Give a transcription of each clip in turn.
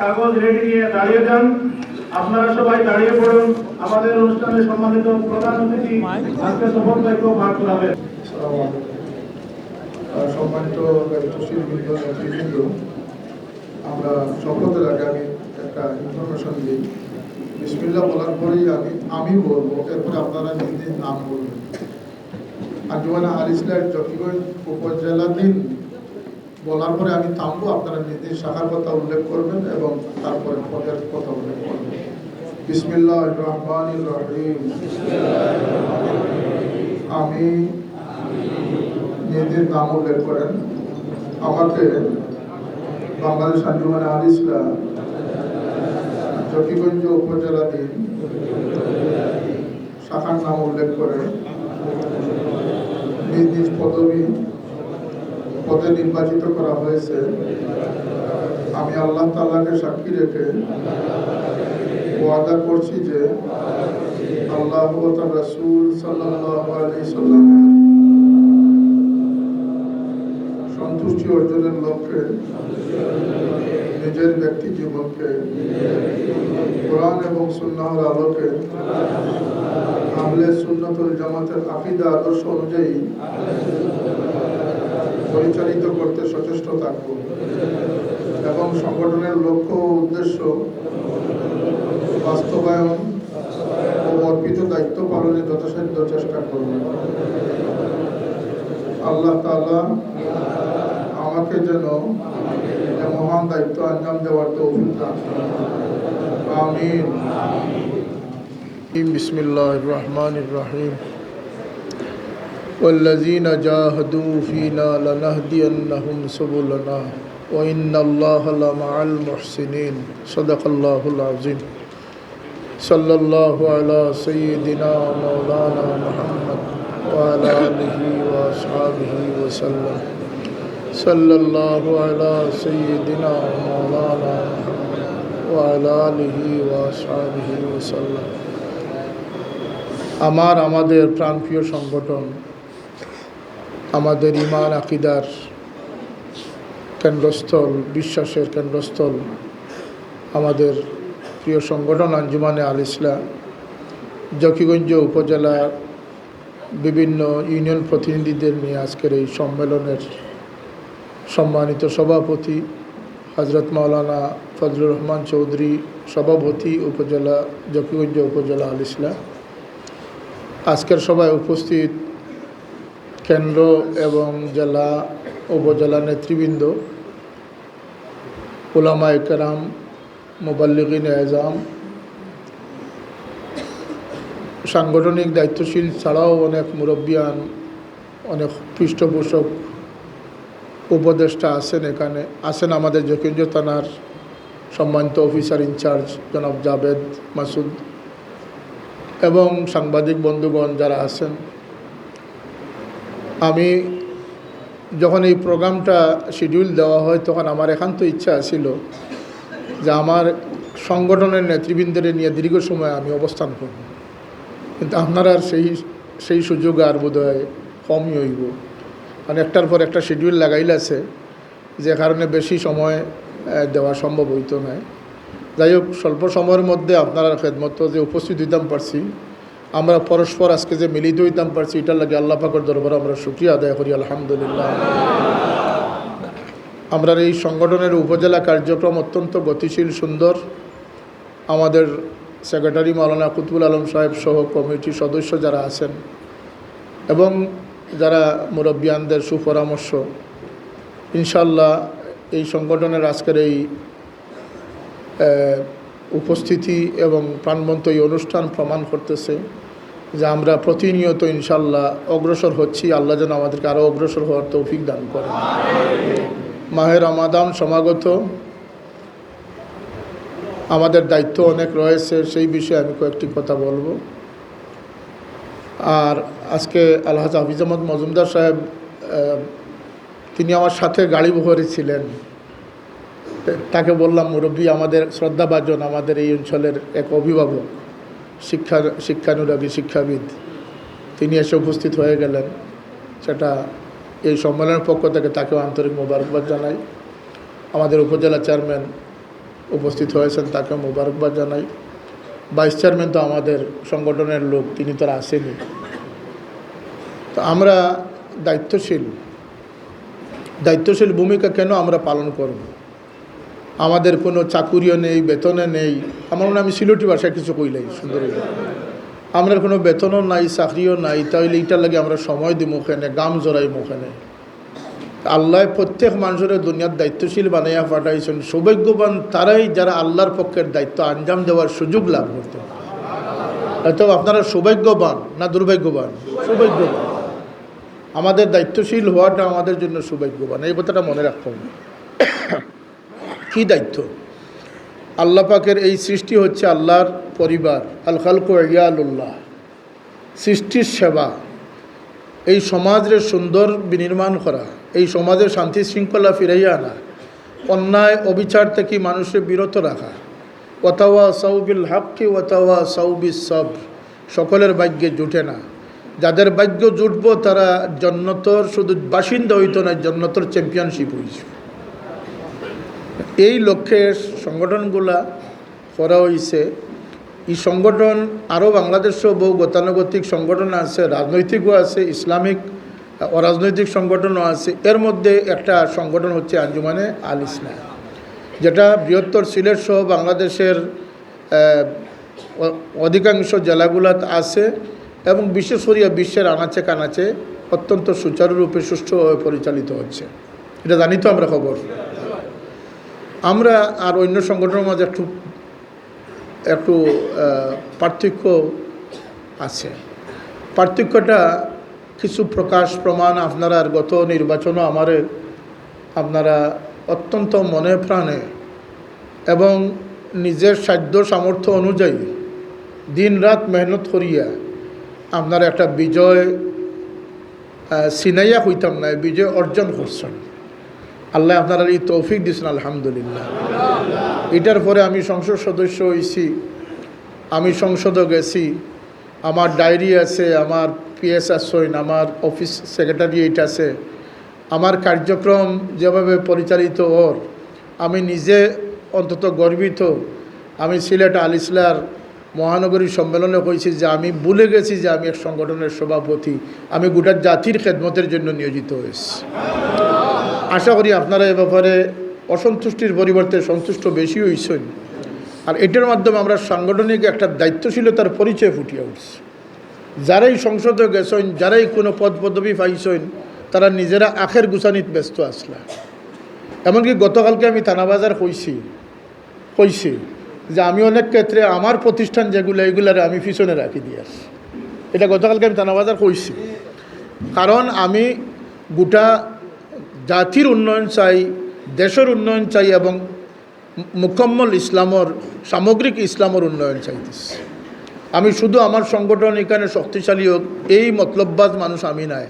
কাগজ রেডি নিয়ে দাঁড়িয়ে যান। আপনারা সবাই দাঁড়িয়ে পড়ুন। আমাদের অনুষ্ঠানে সম্মানিত প্রধান অতিথি আজকে শপথ বাক্য ভাগ করাবেন। সম্মানিত দায়িত্বশীল বৃন্দ আমরা শপথের আগে আমি একটা ইনফরমেশন দিই। বিসমিল্লা বলার পরেই আমি আমি বলব, এরপরে আপনারা নিজ নিজ নাম বলবেন। আঞ্জুমানা আলিসলার জকিগঞ্জ উপজেলাধীন বলার পরে আমি থামবো, আপনারা নিজ নিজ শাখার কথা উল্লেখ করবেন এবং তারপরে পদের কথা উল্লেখ করবেন। বিসমিল্লাহ রহমান রহিম। আমি নিজের নাম উল্লেখ করেন। আমাকে বাংলাদেশ আঞ্জুমান আল ইসলাম জকিগঞ্জ উপজেলাধীন শাখার নাম উল্লেখ করে। নিজ পদবী পদে নির্বাচিত করা হয়েছে, আমি আল্লাহ তাআলাকে সাক্ষী রেখে ওয়াদা করছি যে আল্লাহ রাসূল সাল্লাল্লাহু সন্তুষ্টি অর্জনের লক্ষ্যে নিজের ব্যক্তি জীবনকে কোরআন এবং সুন্নাহর আলোকে আহলে সুন্নতুল জামাতের আকিদা আদর্শ অনুযায়ী পরিচালিত করতে সচেষ্ট থাকব। এবং সংগঠনের লক্ষ্য ও উদ্দেশ্য বাস্তবায়ন ও অর্পিত দায়িত্ব পালনে যথাসাধ্য চেষ্টা করব। আল্লাহ তালা আমাকে যেন মহান দায়িত্ব আঞ্জাম দেওয়ার তো অভিজ্ঞতা আমি বিসমিল্লাহ রহমান রাহিম। الرحيم والذين جاهدوا فينا لنهدينهم سبلنا وإن الله لمع المحسنين صدق الله العظيم صلى الله على سيدنا مولانا محمد وعلى آله وأصحابه وسلم صلى الله على سيدنا مولانا محمد وعلى آله وأصحابه وسلم আমার আমাদের প্রাণপ্রিয় সংগঠন আমাদের ইমান আকিদার কেন্দ্রস্থল, বিশ্বাসের কেন্দ্রস্থল আমাদের প্রিয় সংগঠন আঞ্জুমানে আল ইসলাম। জকিগঞ্জ উপজেলার বিভিন্ন ইউনিয়ন প্রতিনিধিদের নিয়ে আজকের এই সম্মেলনের সম্মানিত সভাপতি হজরত মাওলানা ফজলুর রহমান চৌধুরী, সভাপতি উপজেলা, জকিগঞ্জ উপজেলা আল ইসলাম। আজকের সভায় উপস্থিত কেন্দ্র এবং জেলা উপজেলা নেতৃবৃন্দ ওলামা একরাম মোবাল্লিগিন এজাম, সাংগঠনিক দায়িত্বশীল ছাড়াও অনেক মুরব্বিয়ান, অনেক পৃষ্ঠপোষক উপদেষ্টা আছেন এখানে, আছেন আমাদের জকিঞ্জ থানার সম্মানিত অফিসার ইনচার্জ জনাব জাভেদ মাসুদ এবং সাংবাদিক বন্ধুগণ যারা আছেন। আমি যখন এই প্রোগ্রামটা শিডিউল দেওয়া হয়, তখন আমার একান্ত ইচ্ছা ছিল যে আমার সংগঠনের নেতৃবৃন্দের নিয়ে দীর্ঘ সময় আমি অবস্থান করব। কিন্তু আপনারা সেই সেই সুযোগ আর বোধ হয় কমই হইব। মানে একটার পর একটা শিডিউল লাগাইল আছে, যে কারণে বেশি সময় দেওয়া সম্ভব হইতো না যাই হোক, স্বল্প সময়ের মধ্যে আপনারা খেদমত যে উপস্থিত হইতাম পারছি আমরা পরস্পর আজকে যে মিলিত হইতাম পারছি, এটার লাগে আল্লাহ পাকর দরবার আমরা শুক্রিয়া আদায় করি, আলহামদুলিল্লাহ। আমরা এই সংগঠনের উপজেলা কার্যক্রম অত্যন্ত গতিশীল, সুন্দর। আমাদের সেক্রেটারি মাওলানা কুতুল আলম সাহেব সহ কমিটির সদস্য যারা আছেন এবং যারা মুরব্বিয়ানদের সুপরামর্শ ইনশাল্লাহ এই সংগঠনের আজকের এই উপস্থিতি এবং প্রাণবন্ত এই অনুষ্ঠান প্রমাণ করতেছে। যে আমরা প্রতিনিয়ত ইনশাল্লাহ অগ্রসর হচ্ছি। আল্লাহ যেন আমাদেরকে আরও অগ্রসর হওয়ার তৌফিক দান করেন। মাহের আমাদান সমাগত। আমাদের দায়িত্ব অনেক রয়েছে, সেই বিষয়ে আমি কয়েকটি কথা বলব। আর আজকে আলহাজ হাফিজ আহমদ মজুমদার সাহেব তিনি আমার সাথে গাড়ি বহরে ছিলেন। তাকে বললাম, মুরব্বী, আমাদের শ্রদ্ধাভাজন আমাদের এই অঞ্চলের এক অভিভাবক। শিক্ষা শিক্ষানুরাগী শিক্ষাবিদ। তিনি এসে উপস্থিত হয়ে গেলেন। সেটা এই সম্মেলনের পক্ষ থেকে তাকেও আন্তরিক মোবারকবাদ জানাই। আমাদের উপজেলা চেয়ারম্যান উপস্থিত হয়েছেন তাকে মোবারকবাদ জানাই। ভাইস চেয়ারম্যান তো আমাদের সংগঠনের লোক, তিনি তো আসেনি। তো আমরা দায়িত্বশীল। দায়িত্বশীল ভূমিকা কেন আমরা পালন করব? আমাদের কোনো চাকুরিও নেই বেতনে নেই। আমার মনে আমি সিলেটি ভাষায় কিছু কইলাই সুন্দর আমরা কোনো বেতনও নাই, চাকরিও নাই, তাইলে এইটার লাগে আমরা সময় দিই মুখেনে গাম জড়াই মুখেনে আল্লাহ প্রত্যেক মানুষের দুনিয়ার দায়িত্বশীল বানাইয়া পাঠাইছেন। সৌভাগ্যবান তারাই যারা আল্লাহর পক্ষের দায়িত্ব আঞ্জাম দেওয়ার সুযোগ লাভ করতে হয়তো আপনারা সৌভাগ্যবান না দুর্ভাগ্যবান? সৌভাগ্যবান। আমাদের দায়িত্বশীল হওয়াটা আমাদের জন্য সৌভাগ্যবান, এই কথাটা মনে রাখতে হবে। কী দায়িত্ব? আল্লাহ পাকের এই সৃষ্টি হচ্ছে আল্লাহর পরিবার আল খালকু ইয়ালুল্লাহ। সৃষ্টির সেবা, এই সমাজের সুন্দর বিনির্মাণ করা, এই সমাজের শান্তি শৃঙ্খলা ফিরাইয়া আনা, অন্যায়, অবিচার থেকে মানুষের বিরত রাখা। ওয়াতাওয়া সাউবিল হাক্কি, ওয়াতাওয়া সাউবি সব সকলের ভাগ্যে জুটে না। যাদের ভাগ্য জুটব তারা জন্নতর, শুধু বাসিন্দা হইতো না, জন্নতর চ্যাম্পিয়নশিপ হয়েছে এই লক্ষ্যে সংগঠনগুলা করা হয়েছে এই সংগঠন আরও বাংলাদেশেও বহু গতানুগতিক সংগঠন আছে, রাজনৈতিকও আছে, ইসলামিক, অরাজনৈতিক সংগঠনও আছে। এর মধ্যে একটা সংগঠন হচ্ছে আঞ্জুমানে আল ইসলাম, যেটা বৃহত্তর সিলেট সহ বাংলাদেশের অধিকাংশ জেলাগুলাত আছে এবং বিশেষ করিয়া বিশ্বের আনাচে কানাচে অত্যন্ত সুচারুরূপে সুষ্ঠুভাবে পরিচালিত হচ্ছে। এটা জানি তো আমরা খবর। আমরা আর অন্য সংগঠনের মাঝে একটু একটু পার্থক্য আছে। পার্থক্যটা কিছু প্রকাশ প্রমাণ আপনারা গত নির্বাচনও আমারে আপনারা অত্যন্ত মনে প্রাণে এবং নিজের সাধ্য সামর্থ্য অনুযায়ী দিন রাত মেহনত করিয়া আপনারা একটা বিজয় সিনাইয়া হইতাম না, বিজয় অর্জন করছেন। আল্লাহ আপনারা এই তৌফিক দিয়েছেন, আলহামদুলিল্লাহ। এটার পরে আমি সংসদ সদস্য হয়েছি আমি সংসদও গেছি, আমার ডায়েরি আছে, আমার পিএস আসইন আমার অফিস সেক্রেটারিয়েট আছে, আমার কার্যক্রম যেভাবে পরিচালিত ওর, আমি নিজে অন্তত গর্বিত। আমি সিলেট আল ইসলার মহানগরী সম্মেলনে কইছি যে আমি ভুলে গেছি যে আমি এক সংগঠনের সভাপতি, আমি গোটা জাতির খেদমতের জন্য নিয়োজিত হয়েছি। আশা করি আপনারা এ ব্যাপারে অসন্তুষ্টির পরিবর্তে সন্তুষ্ট বেশি হয়েছেন আর এটার মাধ্যমে আমরা সাংগঠনিক একটা দায়িত্বশীলতার পরিচয় ফুটিয়ে উঠছি। যারাই সংসদে গেছেন, যারাই কোনো পদ পদবি পাইছেন, তারা নিজেরা আখের গুছানিত ব্যস্ত আসলা। এমনকি গতকালকে আমি থানাবাজার কইছি কইছি যে আমি অনেক ক্ষেত্রে আমার প্রতিষ্ঠান যেগুলো, এগুলার আমি পিছনে রাখি দিয়ে আসি এটা গতকালকে আমি থানাবাজার কইছি। কারণ আমি গোটা জাতির উন্নয়ন চাই, দেশের উন্নয়ন চাই এবং মুকম্মল ইসলামর, সামগ্রিক ইসলামর উন্নয়ন চাইতেছি। আমি শুধু আমার সংগঠন এখানে শক্তিশালী হোক, এই মতলববাজ মানুষ আমি নাই।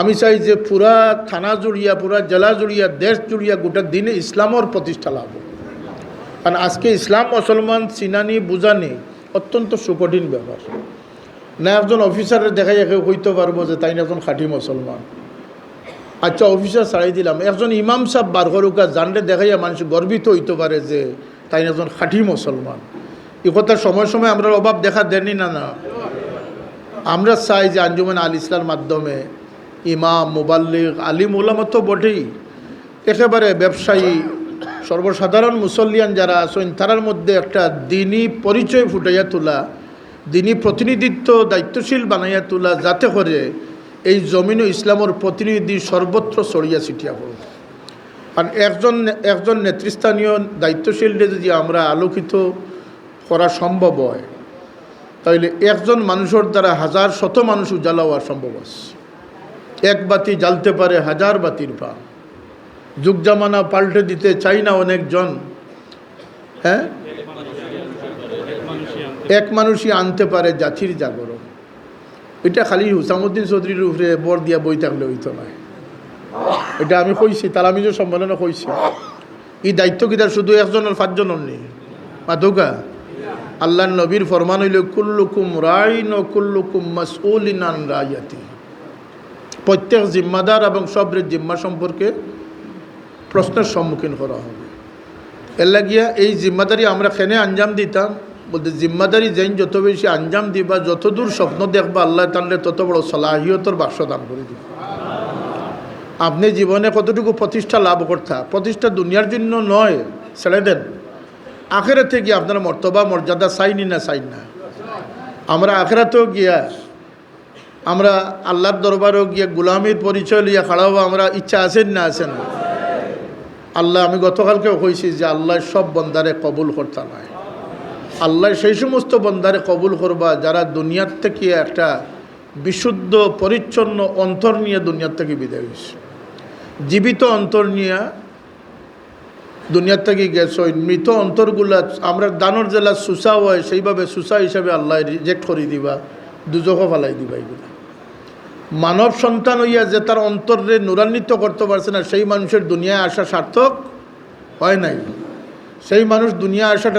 আমি চাই যে পুরা থানা জুড়িয়া, পুরা জেলা জুড়িয়া, দেশ জুড়িয়া গোটা দিনে ইসলামর প্রতিষ্ঠা লাভ। কারণ আজকে ইসলাম, মুসলমান চিনানি বুঝানি অত্যন্ত সুকঠিন ব্যাপার। না একজন অফিসারের দেখাই একে হইতে পারব যে তাই না একজন খাঁটি মুসলমান। আচ্ছা অফিসার ছাড়াই দিলাম। একজন ইমাম সাহেব বার জানলে দেখাইয়া মানুষ গর্বিত হইতে পারে যে তাই একজন খাঁটি মুসলমান এ কথা সময় সময় আমরা অভাব দেখা দেননি না না? আমরা চাই যে আঞ্জুমান আল ইসলার মাধ্যমে ইমাম, মোবাল্লিক, আলিম ওলামা তো বটেই। একেবারে ব্যবসায়ী সর্বসাধারণ মুসল্লিয়ান যারা আছেন, তারার মধ্যে একটা দিনই পরিচয় ফুটাইয়া তোলা দিনই প্রতিনিধিত্ব দায়িত্বশীল বানাইয়া তোলা যাতে করে এই জমিন ও ইসলামের প্রতিনিধি সর্বত্র ছড়িয়া ছিটিয়া পড়ুক কারণ একজন একজন নেতৃস্থানীয় দায়িত্বশীলকে যদি আমরা আলোকিত করা সম্ভব হয় তাহলে একজন মানুষের দ্বারা হাজার শত মানুষ উজালা হওয়া সম্ভব আছে। এক বাতি জ্বালতে পারে হাজার বাতির পা যুগ জামানা পাল্টে দিতে চাই না অনেকজন। হ্যাঁ? এক মানুষই আনতে পারে জাতির জাগরণ। এটা খালি হুসামুদ্দিন চৌধুরীর উপরে বর দিয়া বই থাকলে হইতো না। এটা আমি কইছি, তালামিজের সম্মেলনে কইছি। এই দায়িত্ব কিতা শুধু একজনের, পাঁচজনের নেই। মাধুকা আল্লাহ নবীর ফরমান হইল, কুল্লুকুম রাইন ও কুল্লুকুম মাসউলিন আন রায়াতি প্রত্যেক জিম্মাদার এবং সবরের জিম্মা সম্পর্কে প্রশ্নের সম্মুখীন করা হবে। এর লাগিয়া এই জিম্মাদারি আমরা খেনে আঞ্জাম দিতাম? বলতে জিম্মাদারি যেন যত বেশি আঞ্জাম দিবা, যতদূর স্বপ্ন দেখবা, আল্লাহ তাহলে তত বড় সলাহিয়তর বাক্স দান করে দিবা। আপনি জীবনে কতটুকু প্রতিষ্ঠা লাভ করতা? প্রতিষ্ঠা দুনিয়ার জন্য নয়, ছেড়ে দেন। আখেরাতে গিয়ে আপনার মর্তবা, মর্যাদা চাইনি না চাই না? আমরা আখেরাতেও গিয়া, আমরা আল্লাহর দরবারেও গিয়া গুলামির পরিচয় লিয়া খাড়াবো আমরা ইচ্ছা আছেন না আছেন? আল্লাহ, আমি গতকালকেও কইছি যে আল্লাহ সব বন্দারে কবুল করতে নয় আল্লাহ সেই সমস্ত বন্দারে কবুল করবা, যারা দুনিয়ার থেকে একটা বিশুদ্ধ, পরিচ্ছন্ন অন্তর নিয়ে দুনিয়ার থেকে বিদায় হয়েছে। জীবিত অন্তর নিয়ে দুনিয়ার থেকে গেছে মৃত অন্তরগুলা আমরা দানর জেলা সুসা হয়, সেইভাবে সুসা হিসাবে আল্লাহ রিজেক্ট করে দিবা দুজকও ফালাই দিবা এগুলা। মানব সন্তান হইয়া যে তার অন্তরে নুরান্বিত করতে পারছে না, সেই মানুষের দুনিয়ায় আসা সার্থক হয় নাই। সেই মানুষ দুনিয়া আসাটা